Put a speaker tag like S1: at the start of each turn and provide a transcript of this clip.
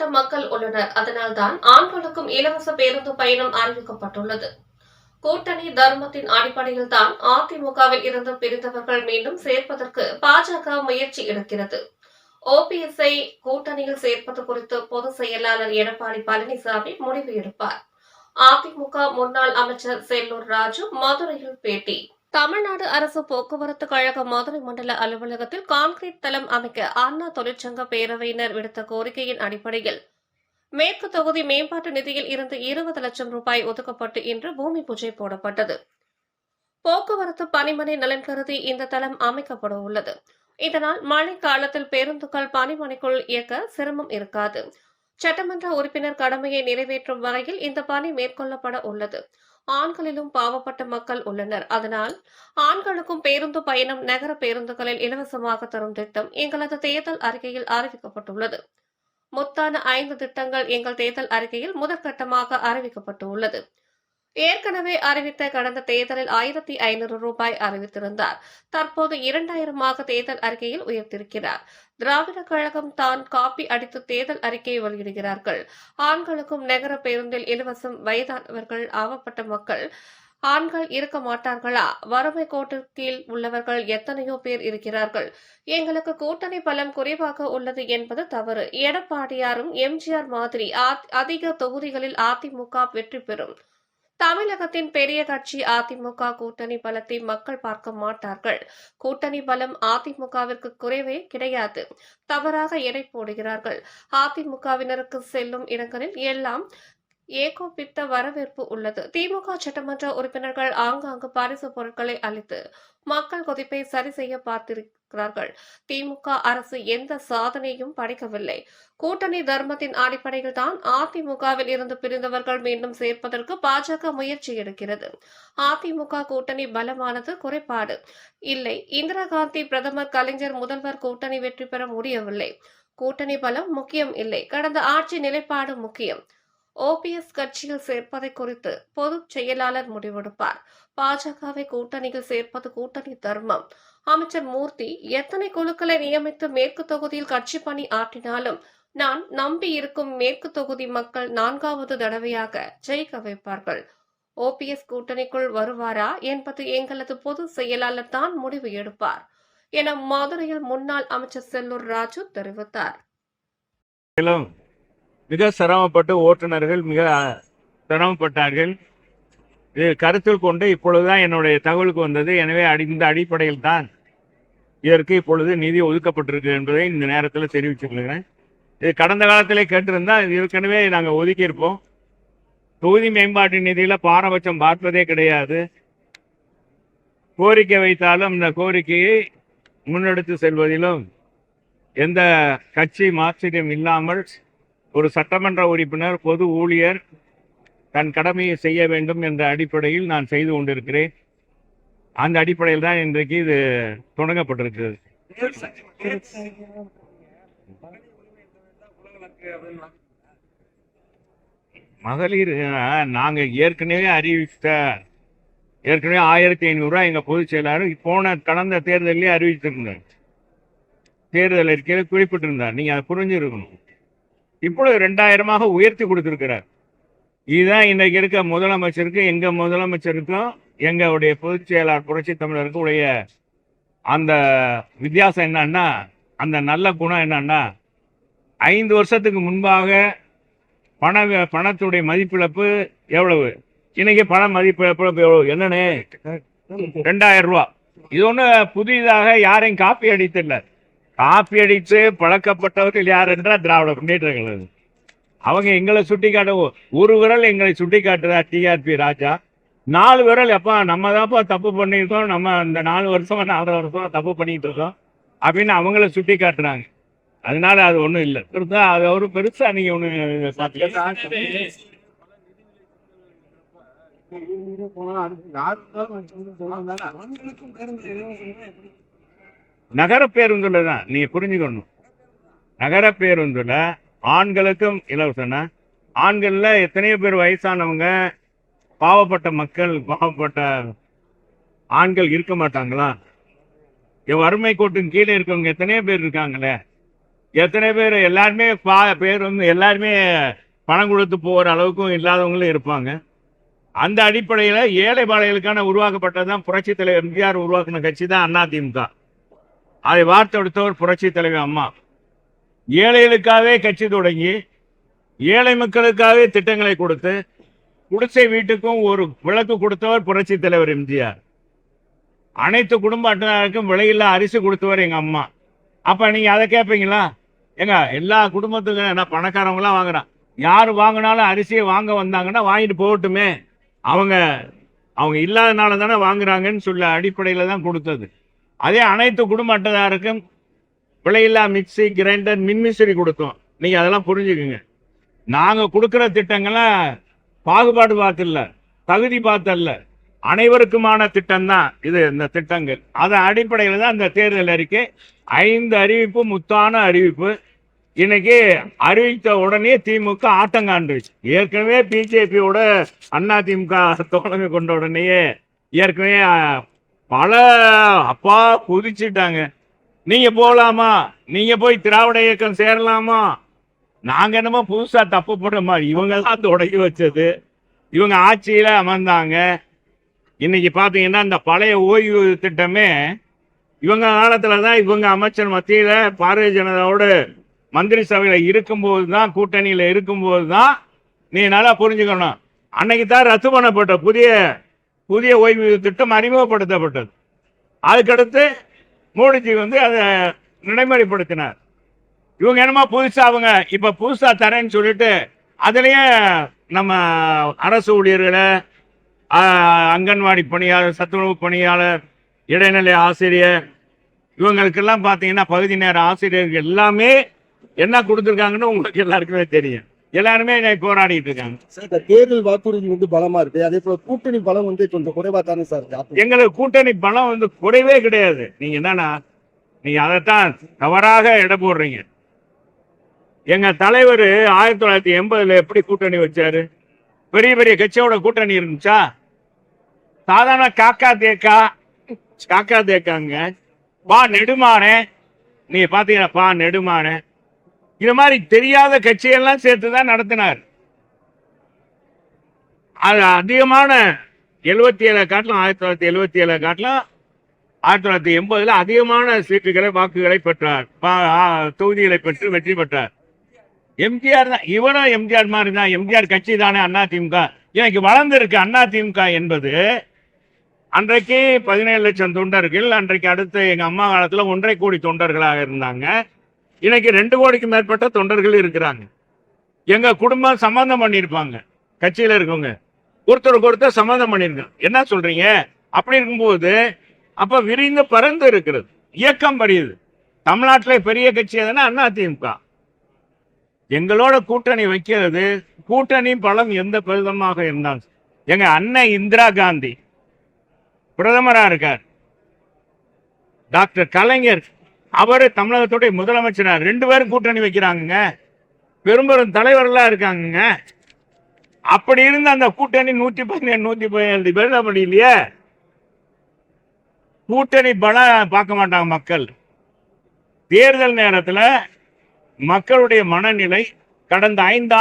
S1: பாவப்பட்ட மக்கள் உள்ளனர். அதனால்தான் ஆண்களுக்கும் இலவச பேருந்து பயணம் அறிவிக்கப்பட்டுள்ளது. கூட்டணி தர்மத்தின் அடிப்படையில் தான் அதிமுகவில் இருந்து பிரிந்தவர்கள் மீண்டும் சேர்ப்பதற்கு பாஜக முயற்சி எடுக்கிறது. ஓபிஎஸ்ஐ கூட்டணியில் சேர்ப்பது குறித்து பொதுச் செயலாளர் எடப்பாடி பழனிசாமி முடிவு எடுப்பார். அதிமுக முன்னாள் அமைச்சர் செல்லூர் ராஜு மதுரையில் பேட்டி. தமிழ்நாடு அரசு போக்குவரத்து கழக மதுரை மண்டல அலுவலகத்தில் கான்கிரீட் தளம் அமைக்க அண்ணா தொழிற்சங்க பேரவையினர் விடுத்த கோரிக்கையின் அடிப்படையில் மேற்கு தொகுதி மேம்பாட்டு நிதியில் இருந்து இருபது லட்சம் ரூபாய் ஒதுக்கப்பட்டு இன்று பூமி பூஜை போடப்பட்டது. போக்குவரத்து பணிமனை நலன் கருதி இந்த தளம் அமைக்கப்பட உள்ளது. இதனால் மழை காலத்தில் பேருந்துகள் பணிமனைக்குள் இயக்க சிரமம் இருக்காது. சட்டமன்ற உறுப்பினர் கடமையை நிறைவேற்றும் வகையில் இந்த பணி மேற்கொள்ளப்பட உள்ளது. ஆண்களிலும் பாவப்பட்ட மக்கள் உள்ளனர். அதனால் ஆண்களுக்கும் பேருந்து பயணம் நகர பேருந்துகளில் இலவசமாக தரும் திட்டம் எங்களது தேர்தல் அறிக்கையில் அறிவிக்கப்பட்டுள்ளது. மொத்தான ஐந்து திட்டங்கள் எங்கள் தேர்தல் அறிக்கையில் முதற்கட்டமாக அறிவிக்கப்பட்டுள்ளது. ஏற்கனவே அறிவித்த கடந்த தேர்தலில் ஆயிரத்தி ஐநூறு ரூபாய் அறிவித்திருந்தார். தற்போது இரண்டாயிரமாக தேர்தல் அறிக்கையில் உயர்த்திருக்கிறார். திராவிட கழகம் தான் காப்பி அடித்து தேர்தல் அறிக்கையை வெளியிடுகிறார்கள். ஆண்களுக்கும் நகர பேருந்தில் இலவசம் வயதானவர்கள் ஆவப்பட்ட மக்கள் ஆண்கள் இருக்க மாட்டார்களா? வறுமை கோட்டிற்கீழ் கீழ் உள்ளவர்கள் எத்தனையோ பேர் இருக்கிறார்கள். எங்களுக்கு கூட்டணி பலம் குறைவாக உள்ளது என்பது தவறு. எடப்பாடியாரும் எம்ஜிஆர் மாதிரி அ- அதிக தொகுதிகளில் அதிமுக வெற்றி பெறும். தமிழகத்தின் பெரிய கட்சி அதிமுக கூட்டணி பலத்தை மக்கள் பார்க்க மாட்டார்கள். கூட்டணி பலம் அதிமுகவிற்கு குறைவே கிடையாது. தவறாக எடை போடுகிறார்கள். அதிமுகவினருக்கு செல்லும் இடங்களில் எல்லாம் ஏகோபித்த வரவேற்பு உள்ளது. திமுக சட்டமன்ற உறுப்பினர்கள் ஆங்காங்கு பரிசு பொருட்களை அளித்து மக்கள் கொதிப்பை சரி செய்ய பார்த்திருக்கிறார்கள். திமுக அரசு எந்த சாதனையும் படைக்கவில்லை. கூட்டணி தர்மத்தின் அடிப்படையில் தான் அதிமுகவில் இருந்து பிரிந்தவர்கள் மீண்டும் சேர்ப்பதற்கு பாஜக முயற்சி எடுக்கிறது. அதிமுக கூட்டணி பலமானது குறைபாடு இல்லை. இந்திரா காந்தி பிரதமர் கலைஞர் முதல்வர் கூட்டணி வெற்றி பெற முடியவில்லை. கூட்டணி பலம் முக்கியம் இல்லை. கடந்த ஆட்சி நிலைப்பாடு முக்கியம். ஓபிஎஸ் கட்சியில் சேர்ப்பதை குறித்து பொதுச் செயலாளர் முடிவெடுப்பார். பாஜகவை கூட்டணியில் சேர்ப்பது கூட்டணி தர்மம். அமைச்சர் மூர்த்தி எத்தனை குழுக்களை நியமித்து மேற்கு தொகுதியில் கட்சி பணி ஆற்றினாலும் நான் நம்பி இருக்கும் மேற்கு தொகுதி மக்கள் நான்காவது தடவையாக ஜெயிக்க வைப்பார்கள். ஓபிஎஸ் கூட்டணிக்குள் வருவாரா என்பது எங்களது பொது செயலாளர் தான் முடிவு எடுப்பார் என மதுரையில் முன்னாள் அமைச்சர் செல்லூர் ராஜு தெரிவித்தார்.
S2: மிக சிரமப்பட்டு ஓட்டுநர்கள் மிக சிரமப்பட்டார்கள். இது கருத்தில் கொண்டு இப்பொழுதுதான் என்னுடைய தகவலுக்கு வந்தது. எனவே அடி இந்த அடிப்படையில் தான் இதற்கு இப்பொழுது நிதி ஒதுக்கப்பட்டிருக்கு என்பதை இந்த நேரத்தில் தெரிவிச்சுக்கிறேன் இது கடந்த காலத்திலே கேட்டிருந்தால் ஏற்கனவே நாங்கள் ஒதுக்கியிருப்போம். தொகுதி மேம்பாட்டு நிதியில் பாரபட்சம் பார்ப்பதே கிடையாது. கோரிக்கை வைத்தாலும் இந்த கோரிக்கையை முன்னெடுத்து செல்வதிலும் எந்த கட்சி மாற்றிடம் இல்லாமல் ஒரு சட்டமன்ற உறுப்பினர் பொது ஊழியர் தன் கடமையை செய்ய வேண்டும் என்ற அடிப்படையில் நான் செய்து கொண்டிருக்கிறேன். அந்த அடிப்படையில் தான் இன்றைக்கு இது தொடங்கப்பட்டிருக்கிறது. மகளிர் நாங்கள் ஏற்கனவே அறிவித்த ஏற்கனவே ஆயிரத்தி ஐநூறுரூவா எங்கள் பொதுச் செயலாளர் போன கடந்த தேர்தலிலே அறிவித்திருந்தார். தேர்தல் அறிக்கையில் குறிப்பிட்டிருந்தார். நீங்கள் அதை புரிஞ்சிருக்கணும். இப்பொழுது ரெண்டாயிரமாக உயர்த்தி கொடுத்திருக்கிறார். இதுதான் இன்றைக்கு இருக்க முதலமைச்சருக்கு எங்க முதலமைச்சருக்கும் எங்களுடைய பொதுச் செயலாளர் புரட்சி தமிழருக்கு உடைய அந்த வித்தியாசம் என்னன்னா அந்த நல்ல குணம் என்னன்னா ஐந்து வருஷத்துக்கு முன்பாக பண பணத்துடைய மதிப்பிழப்பு எவ்வளவு? இன்னைக்கு பண மதிப்பிழப்பு எவ்வளவு? என்னன்னு ரெண்டாயிரம் ரூபா. இது ஒண்ணு புதிதாக யாரையும் காப்பி அடித்தில்லை காப்பி அடித்து பழக்கப்பட்டவர்கள் யார் என்றால் திராவிட முன்னேற்ற கழகம் அவங்க எங்களை சுட்டி காட்ட ஒரு விரல் எங்களை சுட்டி காட்டுறா டிஆர்பி ராஜா. நாலு விரல் எப்பா நம்ம தான்ப்பா தப்பு பண்ணியிருக்கோம் நம்ம இந்த நாலு வருஷமா நாலரை வருஷமா தப்பு பண்ணிட்டு இருக்கோம் அப்படின்னு அவங்கள சுட்டி காட்டுறாங்க அதனால அது ஒன்றும் இல்லை. அது ஒரு பெருசா நீங்க ஒன்று சாப்பிட்டு நகர பேருந்துல தான் நீங்க புரிஞ்சுக்கணும். நகர பேருந்துல ஆண்களுக்கும் இலவசம்னா ஆண்கள்ல எத்தனையோ பேர் வயசானவங்க பாவப்பட்ட மக்கள் பாவப்பட்ட ஆண்கள் இருக்க மாட்டாங்களா? வறுமை கோட்டுக்கு கீழே இருக்கவங்க எத்தனையோ பேர் இருக்காங்களே? எத்தனை பேர் எல்லாருமே பா பேர் வந்து எல்லாருமே பணம் கொடுத்து போகிற அளவுக்கும் இல்லாதவங்களும் இருப்பாங்க. அந்த அடிப்படையில் ஏழை பாளையுக்கான உருவாக்கப்பட்டது தான் புரட்சி தலைவர் எம்ஜிஆர் உருவாக்கின கட்சி தான் அதிமுக அதை வார்த்தெடுத்தவர் புரட்சி தலைவர் அம்மா. ஏழைகளுக்காகவே கட்சி தொடங்கி ஏழை மக்களுக்காகவே திட்டங்களை கொடுத்து குடிசை வீட்டுக்கும் ஒரு விளக்கு கொடுத்தவர் புரட்சி தலைவர் எம்ஜிஆர். அனைத்து குடும்ப அட்டனாருக்கும் விலையில்லா அரிசி கொடுத்தவர் எங்கள் அம்மா. அப்போ நீங்கள் அதை கேட்பீங்களா ஏங்க எல்லா குடும்பத்துக்கும் என்ன பணக்காரவங்களாம் வாங்குறான். யார் வாங்கினாலும் அரிசியை வாங்க வந்தாங்கன்னா வாங்கிட்டு போகட்டுமே. அவங்க அவங்க இல்லாதனால தானே வாங்குறாங்கன்னு சொல்ல அடிப்படையில் தான் கொடுத்தது. அதே அனைத்து குடும்ப அட்டைதாருக்கும் விலையில்லா மிக்சி கிரைண்டர் மின்விசிறி கொடுத்தோம். நீங்கள் அதெல்லாம் புரிஞ்சுக்குங்க. நாங்கள் கொடுக்குற திட்டங்களை பாகுபாடு பார்க்கல தகுதி பார்த்தல்ல அனைவருக்குமான திட்டம் தான் இது இந்த திட்டங்கள். அதன் அடிப்படையில் தான் இந்த தேர்தல் அறிக்கை. ஐந்து அறிவிப்பு முத்தான அறிவிப்பு. இன்னைக்கு அறிவித்த உடனே திமுக ஆட்டம் காண்டுச்சு ஏற்கனவே பிஜேபியோட அண்ணா திமுக தோழமை கொண்ட உடனேயே ஏற்கனவே பல அப்பா குதிச்சுட்டாங்க. நீங்க போகலாமா நீங்க போய் திராவிட இயக்கம் சேரலாமா? நாங்க என்னமோ புதுசா தப்பு போடுற மாதிரி. இவங்க தான் தொடங்கி வச்சது. இவங்க ஆட்சியில அமர்ந்தாங்க. இன்னைக்கு பாத்தீங்கன்னா இந்த பழைய ஓய்வு திட்டமே இவங்க காலத்துல தான் இவங்க அமைச்சர் மத்தியில பாரதிய ஜனதாவோட மந்திரி சபையில இருக்கும்போது தான் கூட்டணியில இருக்கும்போது தான் நீ நல்லா புரிஞ்சுக்கணும். அன்னைக்கு தான் ரத்து பண்ணப்பட்ட புதிய புதிய ஓய்வூதிய திட்டம் அறிமுகப்படுத்தப்பட்டது. அதுக்கடுத்து மோடிஜி வந்து அதை நடைமுறைப்படுத்தினார். இவங்க என்னமோ புதுசா அவங்க இப்ப புதுசா தரேன்னு சொல்லிட்டு அதுலயே நம்ம அரசு ஊழியர்களை அங்கன்வாடி பணியாளர் சத்துணவு பணியாளர் இடைநிலை ஆசிரியர் இவங்களுக்கெல்லாம் பார்த்தீங்கன்னா பகுதி நேர ஆசிரியர்கள் எல்லாமே என்ன கொடுத்துருக்காங்கன்னு உங்களுக்கு எல்லாருக்குமே தெரியும். எல்லாருமே போராடிட்டு இருக்காங்க.
S3: சார் இந்த தேர்தல் வாக்குறுதி வந்து பலமா இருக்கு. அதே போல கூட்டணி பலம் வந்து கொஞ்சம் குறைவா தானே சார் இருக்கு?
S2: எங்களுக்கு கூட்டணி பலம் வந்து குறைவே கிடையாது. நீங்க என்னன்னா நீங்க அதைத்தான் தவறாக எடை போடுறீங்க. எங்க தலைவர் ஆயிரத்தி தொள்ளாயிரத்தி எண்பதுல எப்படி கூட்டணி வச்சாரு? பெரிய பெரிய கட்சியோட கூட்டணி இருந்துச்சா? சாதாரண காக்கா தேக்கா காக்கா தேக்காங்க. பா நெடுமானே நீ பாத்தீங்கன்னா பா நெடுமானே இது மாதிரி தெரியாத கட்சியெல்லாம் சேர்த்து தான் நடத்தினார். அது அதிகமான எழுபத்தி ஏழை காட்டிலும் ஆயிரத்தி தொள்ளாயிரத்தி எழுபத்தி ஏழை காட்டிலும் ஆயிரத்தி தொள்ளாயிரத்தி எண்பதுல அதிகமான சீட்டுகளை வாக்குகளை பெற்றார். பா- தொகுதிகளை பெற்று வெற்றி பெற்றார். எம்ஜிஆர் தான் இவனும் எம்ஜிஆர் மாதிரி தான் எம்ஜிஆர் கட்சி தானே அண்ணா திமுக. எனக்கு வளர்ந்துருக்கு அண்ணா திமுக என்பது அன்றைக்கு பதினேழு லட்சம் தொண்டர்கள் அன்றைக்கு அடுத்து எங்க அம்மா காலத்துல ஒன்றரை கோடி தொண்டர்களாக இருந்தாங்க. இன்னைக்கு ரெண்டு கோடிக்கு மேற்பட்ட தொண்டர்கள் இருக்கிறாங்க. எங்க குடும்பம் சம்மந்தம் பண்ணியிருப்பாங்க. கட்சியில இருக்கவங்க. ஒருத்தருக்கு ஒருத்தர் சம்மந்தம் பண்ணியிருக்கோம் என்ன சொல்றீங்க? அப்படி இருக்கும்போது அப்ப விரிந்து பறந்து இருக்கிறது. இயக்கம் படியுது தமிழ்நாட்டில் பெரிய கட்சி எதுனா அண்ணா திமுக. எங்களோட கூட்டணி வைக்கிறது கூட்டணி பலம் எந்த பெருதமாக இருந்தாலும். எங்க அண்ணன் இந்திரா காந்தி பிரதமராக இருக்கார். டாக்டர் கலைஞர் அவரு தமிழகத்துடைய முதலமைச்சர் ரெண்டு பேரும் கூட்டணி வைக்கிறாங்க பெரும்பெரும் தலைவர்களா இருக்காங்கங்க. அப்படி இருந்த அந்த கூட்டணி நூத்தி பதினேழு நூத்தி பதினேழு பேர் தான் இல்லையே? கூட்டணி பலம் பார்க்க மாட்டாங்க மக்கள். தேர்தல் நேரத்தில் மக்களுடைய மனநிலை கடந்த ஐந்து